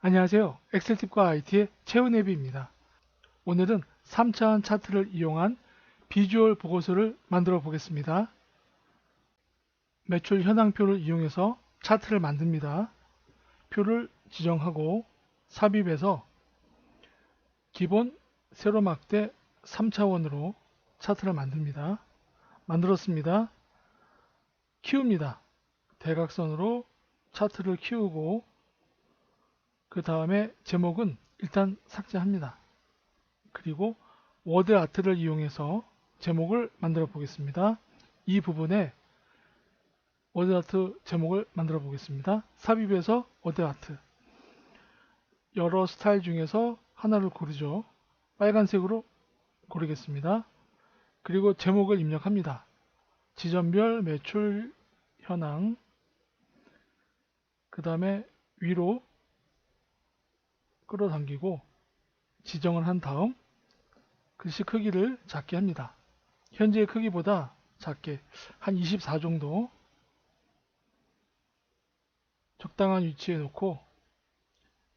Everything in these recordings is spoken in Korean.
안녕하세요. 엑셀팁과 IT의 최은혜비입니다. 오늘은 3차원 차트를 이용한 비주얼 보고서를 만들어 보겠습니다. 매출 현황표를 이용해서 차트를 만듭니다. 표를 지정하고 삽입해서 기본 세로막대 3차원으로 차트를 만듭니다. 만들었습니다. 키웁니다. 대각선으로 차트를 키우고 그 다음에 제목은 일단 삭제합니다. 그리고 워드 아트를 이용해서 제목을 만들어 보겠습니다. 이 부분에 워드 아트 제목을 만들어 보겠습니다. 삽입해서 워드 아트 여러 스타일 중에서 하나를 고르죠. 빨간색으로 고르겠습니다. 그리고 제목을 입력합니다. 지점별 매출 현황 그 다음에 위로 끌어당기고 지정을 한 다음 글씨 크기를 작게 합니다. 현재의 크기보다 작게 한 24 정도 적당한 위치에 놓고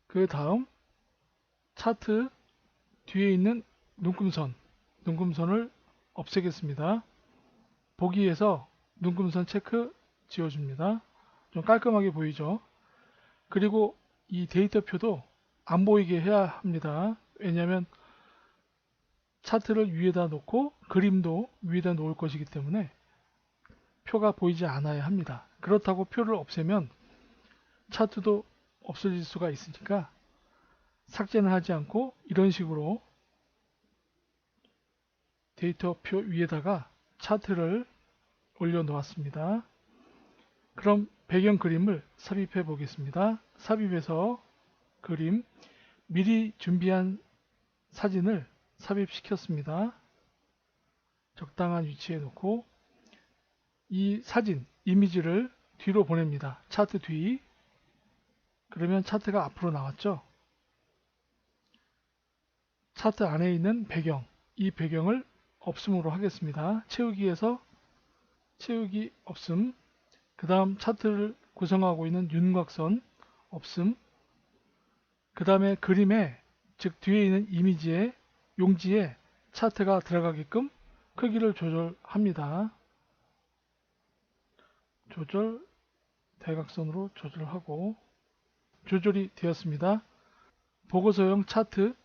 그 다음 차트 뒤에 있는 눈금선 눈금선을 없애겠습니다. 보기에서 눈금선 체크 지워줍니다. 좀 깔끔하게 보이죠? 그리고 이 데이터표도 안 보이게 해야 합니다. 왜냐하면 차트를 위에다 놓고 그림도 위에다 놓을 것이기 때문에 표가 보이지 않아야 합니다. 그렇다고 표를 없애면 차트도 없어질 수가 있으니까 삭제는 하지 않고 이런 식으로 데이터 표 위에다가 차트를 올려 놓았습니다. 그럼 배경 그림을 삽입해 보겠습니다. 삽입해서 그림 미리 준비한 사진을 삽입시켰습니다. 적당한 위치에 놓고 이 사진, 이미지를 뒤로 보냅니다. 차트 뒤. 그러면 차트가 앞으로 나왔죠. 차트 안에 있는 배경, 이 배경을 없음으로 하겠습니다. 채우기에서 채우기 없음, 그 다음 차트를 구성하고 있는 윤곽선 없음, 그 다음에 그림에 즉 뒤에 있는 이미지에 용지에 차트가 들어가게끔 크기를 조절합니다. 조절 대각선으로 조절하고 조절이 되었습니다. 보고서용 차트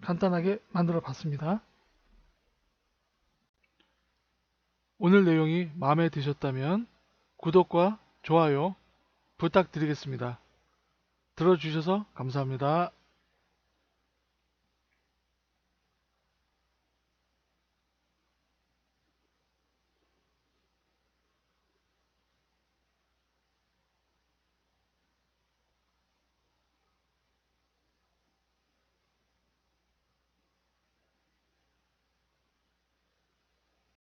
간단하게 만들어 봤습니다. 오늘 내용이 마음에 드셨다면 구독과 좋아요 부탁드리겠습니다. 들어주셔서 감사합니다.